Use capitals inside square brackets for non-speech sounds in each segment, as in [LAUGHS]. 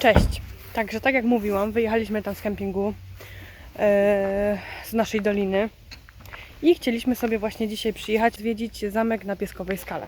Cześć. Także tak jak mówiłam, wyjechaliśmy tam z kempingu e, z naszej doliny i chcieliśmy sobie właśnie dzisiaj przyjechać, zwiedzić zamek na Pieskowej Skale.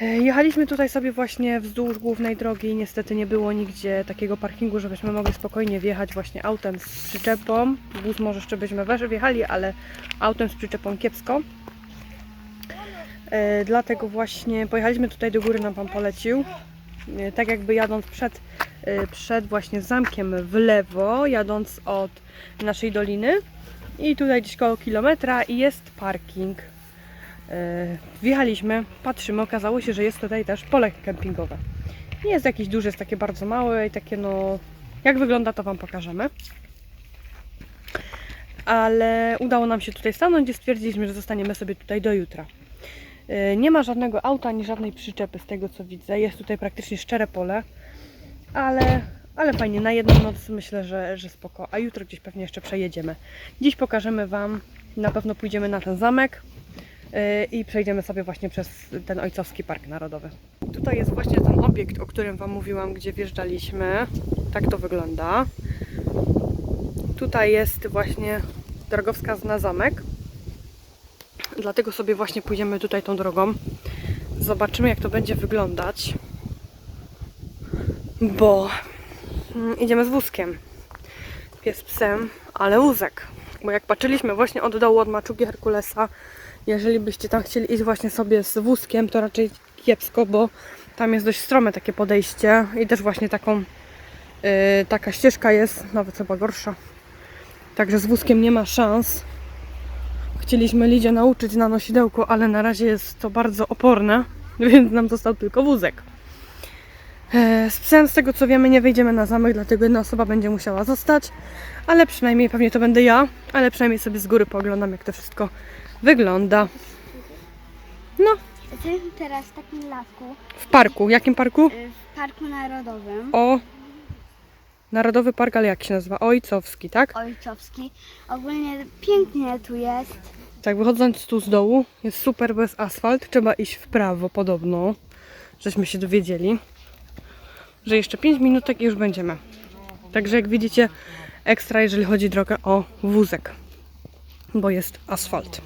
E, Jechaliśmy tutaj sobie właśnie wzdłuż głównej drogi i niestety nie było nigdzie takiego parkingu, żebyśmy mogli spokojnie wjechać właśnie autem z przyczepą. Bus może jeszcze byśmy wjechali, ale autem z przyczepą kiepsko. E, Dlatego właśnie pojechaliśmy tutaj do góry, nam Pan polecił. E, Tak jakby jadąc przed, e, przed właśnie zamkiem w lewo, jadąc od naszej doliny. I tutaj gdzieś koło kilometra i jest parking. E, Wjechaliśmy, patrzymy, okazało się, że jest tutaj też pole kempingowe. Nie jest jakieś duże, jest takie bardzo małe i takie no... Jak wygląda to Wam pokażemy. Ale udało nam się tutaj stanąć i stwierdziliśmy, że zostaniemy sobie tutaj do jutra. E, Nie ma żadnego auta ani żadnej przyczepy z tego co widzę. Jest tutaj praktycznie szczere pole, ale, ale fajnie. Na jedną noc myślę, że, że spoko. A jutro gdzieś pewnie jeszcze przejedziemy. Dziś pokażemy Wam, na pewno pójdziemy na ten zamek e, i przejdziemy sobie właśnie przez ten Ojcowski Park Narodowy. Tutaj jest właśnie ten obiekt, o którym Wam mówiłam, gdzie wjeżdżaliśmy. Tak to wygląda. Tutaj jest właśnie drogowskaz na zamek. Dlatego sobie właśnie pójdziemy tutaj tą drogą. Zobaczymy, jak to będzie wyglądać. Bo mm, idziemy z wózkiem. Pies psem, ale wózek. Bo jak patrzyliśmy właśnie od dołu od maczugi Herkulesa, jeżeli byście tam chcieli iść właśnie sobie z wózkiem, to raczej kiepsko, bo tam jest dość strome takie podejście i też właśnie taką yy, taka ścieżka jest, nawet chyba gorsza. Także z wózkiem nie ma szans. Chcieliśmy Lidzie nauczyć na nosidełku, ale na razie jest to bardzo oporne, [LAUGHS] więc nam został tylko wózek. E, Z psem, z tego co wiemy, nie wejdziemy na zamek, dlatego jedna osoba będzie musiała zostać, ale przynajmniej pewnie to będę ja, ale przynajmniej sobie z góry pooglądam, jak to wszystko wygląda. No, Jesteśmy teraz w takim lasku w parku. Jakim parku? y, w Parku Narodowym O. Narodowy Park, ale jak się nazywa? Ojcowski, tak? Ojcowski. Ogólnie pięknie tu jest. Tak, wychodząc tu z dołu, jest super bez asfalt. Trzeba iść w prawo podobno. Żeśmy się dowiedzieli, że jeszcze 5 minutek i już będziemy. Także jak widzicie, ekstra jeżeli chodzi drogę o wózek, bo jest asfalt.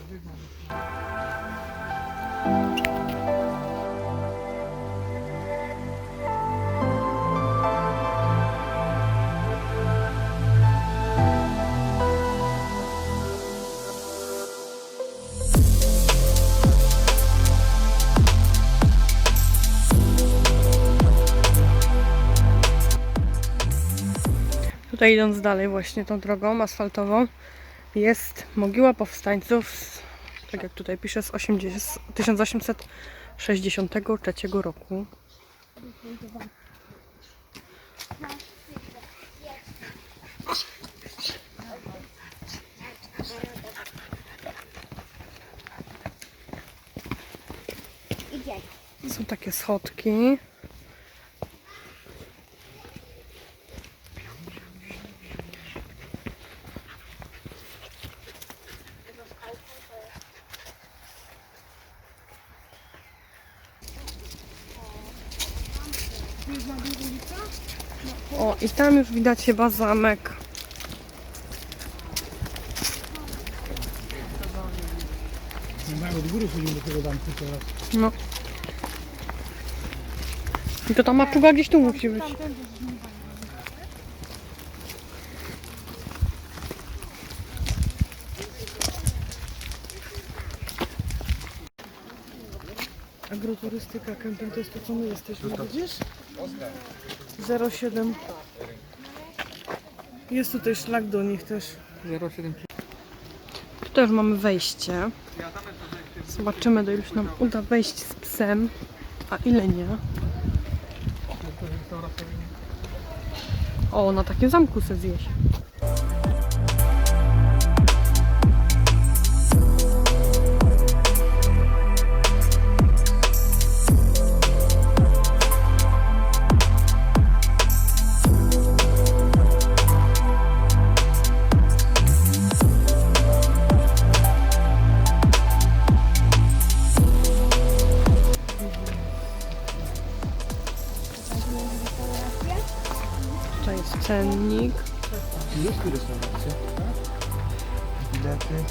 Tutaj idąc dalej właśnie tą drogą asfaltową jest mogiła powstańców, z, tak jak tutaj pisze, z 80, z 1863 roku. Są takie schodki. O, i tam już widać chyba zamek. Od góry chodzimy do tego damku teraz. No. I to ta maczuga gdzieś tu musi być. Agroturystyka, kemping to jest to co my jesteśmy, widzisz? 07. Jest tutaj szlak do nich też. 07 Tu też mamy wejście. Zobaczymy, do iluś nam uda wejść z psem, a ile nie. O, na takim zamku se zjeść. Tutaj jest cennik. Jest tu restauracja. Bilety.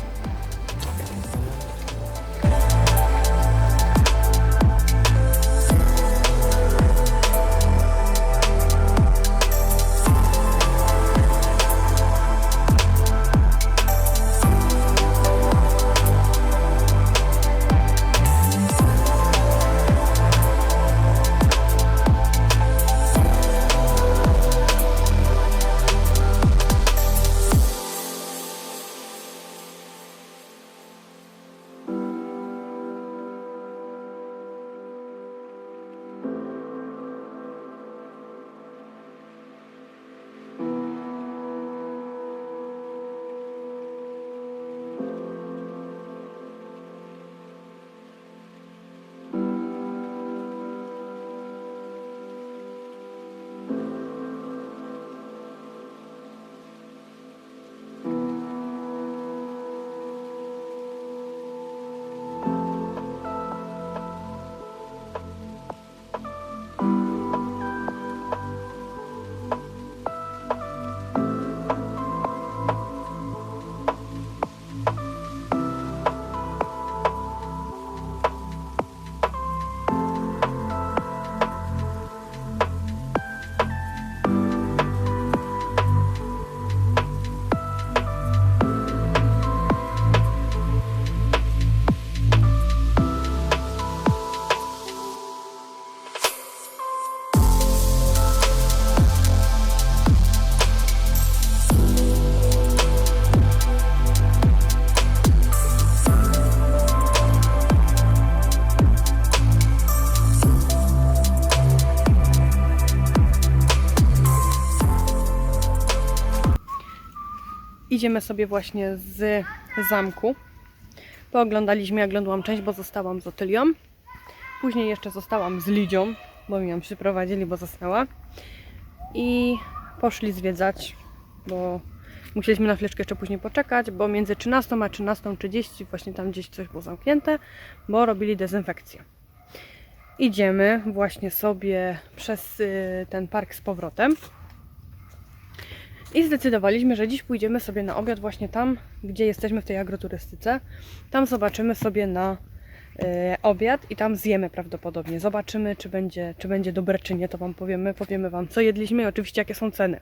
Idziemy sobie właśnie z zamku. Pooglądaliśmy, jak oglądałam część, bo zostałam z Otylią. Później jeszcze zostałam z Lidzią, bo mi ją przyprowadzili, bo zasnęła. I poszli zwiedzać, bo musieliśmy na chwileczkę jeszcze później poczekać, bo między 13 a 13.30 właśnie tam gdzieś coś było zamknięte, bo robili dezynfekcję. Idziemy właśnie sobie przez y, ten park z powrotem. I zdecydowaliśmy, że dziś pójdziemy sobie na obiad właśnie tam, gdzie jesteśmy w tej agroturystyce. Tam zobaczymy sobie na e, obiad i tam zjemy prawdopodobnie. Zobaczymy, czy będzie, czy będzie dobre, czy nie, to Wam powiemy. Powiemy Wam, co jedliśmy i oczywiście, jakie są ceny.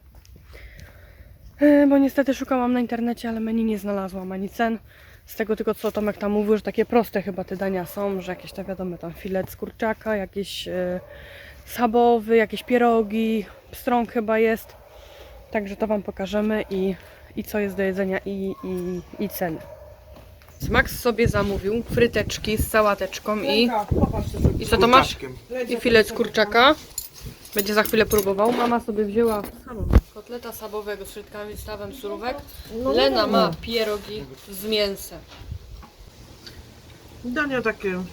E, bo niestety szukałam na internecie, ale menu nie znalazłam ani cen. Z tego tylko, co Tomek tam mówił, że takie proste chyba te dania są, że jakieś tam wiadomo, tam filet z kurczaka, jakieś e, schabowy, jakieś pierogi, pstrąg chyba jest. Także to Wam pokażemy i, i co jest do jedzenia i, i, i ceny. Max sobie zamówił fryteczki z sałateczką i, i co to masz? I filet z kurczaka. Będzie za chwilę próbował. Mama sobie wzięła kotleta sabowego z frytkami, stawem surówek. Lena ma pierogi z mięsem. Dania takie,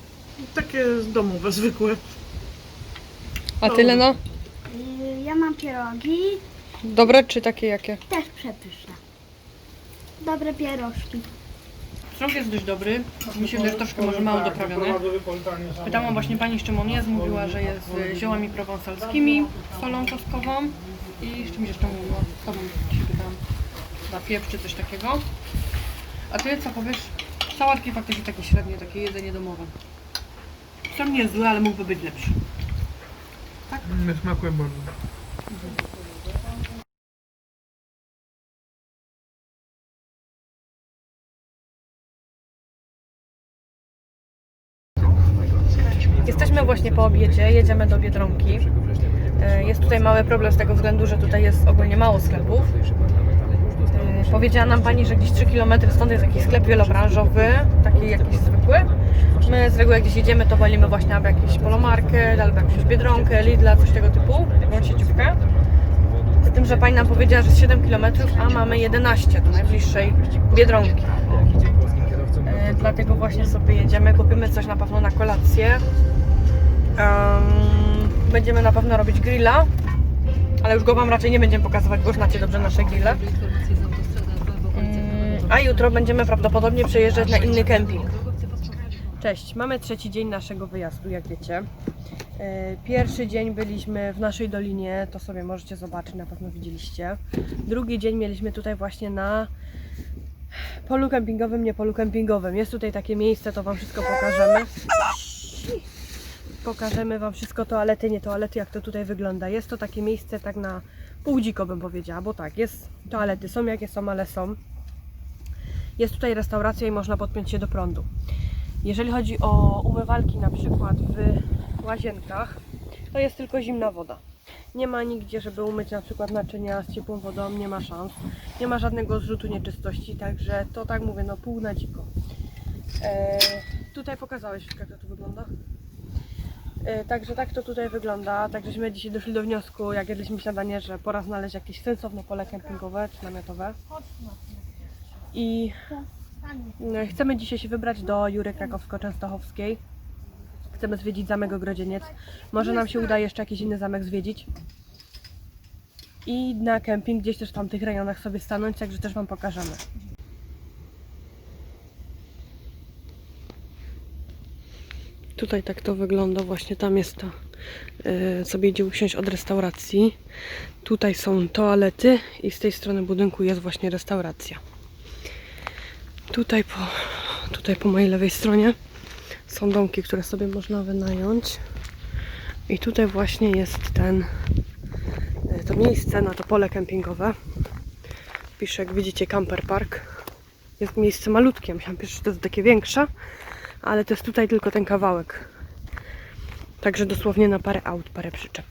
takie domowe, zwykłe. A Ty Lena? Ja mam pierogi, Dobre czy takie jakie? też przepyszne. Dobre pierożki. Strąg jest dość dobry. Mi się też troszkę może mało doprawiony. Pytałam właśnie pani, z czym on jest. Mówiła, że jest z ziołami prowansalskimi, solą czosnkową i z czymś jeszcze mówiła. Z tobą się pytałam. Na pieprz czy coś takiego. A ty co powiesz? Sałatki faktycznie takie średnie, takie jedzenie domowe. Sam nie jest zły, ale mógłby być lepszy. Nie smakuje bardzo. Jesteśmy właśnie po obiedzie, jedziemy do Biedronki. E, Jest tutaj mały problem z tego względu, że tutaj jest ogólnie mało sklepów. E, Powiedziała nam pani, że gdzieś 3 km stąd jest jakiś sklep wielobranżowy, taki jakiś zwykły. My z reguły jak gdzieś jedziemy, to walimy właśnie albo jakieś polomarkę, albo jakąś Biedronkę, Lidla, coś tego typu, taką sieciówkę. Z tym, że pani nam powiedziała, że jest 7 km, a mamy 11 do najbliższej Biedronki. E, Dlatego właśnie sobie jedziemy, kupimy coś na pewno na kolację. Em, będziemy na pewno robić grilla, ale już go Wam raczej nie będziemy pokazywać, bo znacie dobrze nasze grille. Mm, a jutro będziemy prawdopodobnie przejeżdżać na inny kemping. Cześć, mamy trzeci dzień naszego wyjazdu, jak wiecie. E, Pierwszy dzień byliśmy w naszej dolinie, to sobie możecie zobaczyć, na pewno widzieliście. Drugi dzień mieliśmy tutaj właśnie na polu kempingowym, nie polu kempingowym. Jest tutaj takie miejsce, to Wam wszystko pokażemy. Pokażemy Wam wszystko, toalety, nie toalety, jak to tutaj wygląda. Jest to takie miejsce tak na pół dziko bym powiedziała, bo tak, jest toalety, są jakie są, ale są. Jest tutaj restauracja i można podpiąć się do prądu. Jeżeli chodzi o umywalki na przykład w łazienkach, to jest tylko zimna woda. Nie ma nigdzie, żeby umyć na przykład naczynia z ciepłą wodą, nie ma szans. Nie ma żadnego zrzutu nieczystości, także to tak mówię, no pół na dziko. E, tutaj pokazałeś, jak to tu wygląda. E, Także tak to tutaj wygląda. Takżeśmy dzisiaj doszli do wniosku, jak jedliśmy śniadanie, że pora znaleźć jakieś sensowne pole kempingowe czy namiotowe. I e, chcemy dzisiaj się wybrać do Jury Krakowsko-Częstochowskiej. Chcemy zwiedzić zamek Ogrodzieniec. Może nam się uda jeszcze jakiś inny zamek zwiedzić. I na kemping gdzieś też w tamtych rejonach sobie stanąć, także też Wam pokażemy. Tutaj tak to wygląda, właśnie tam jest ta, e, sobie idzie usiąść od restauracji. Tutaj są toalety i z tej strony budynku jest właśnie restauracja. Tutaj po, tutaj po mojej lewej stronie są domki, które sobie można wynająć. I tutaj właśnie jest ten, e, to miejsce na to pole kempingowe. Pisze, jak widzicie, camper park. Jest miejsce malutkie, myślałam że to jest takie większe, ale to jest tutaj tylko ten kawałek. Także dosłownie na parę aut, parę przyczep.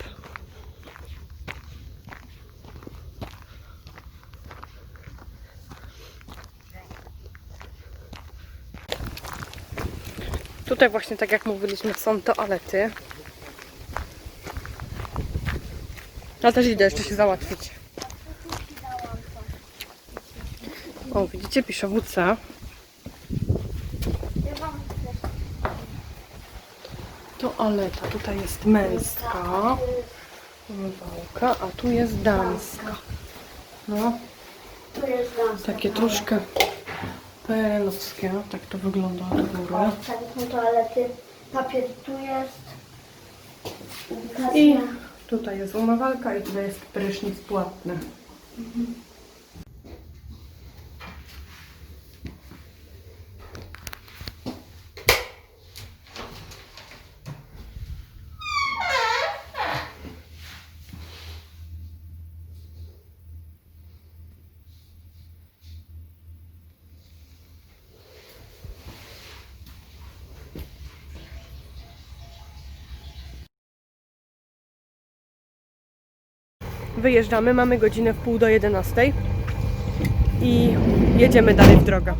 Tutaj właśnie, tak jak mówiliśmy, są toalety. Ja też idę jeszcze się załatwić. O, widzicie, pisze WC. Toaleta, tutaj jest męska. Umywalka, a tu jest damska. No, Tu jest gąska. takie troszkę perelowskie. Tak to wygląda od góry. Są toalety. Papier tu jest. I tutaj jest umywalka i tutaj jest prysznic płatny. Wyjeżdżamy, mamy godzinę w pół do 11 i jedziemy dalej w drogę.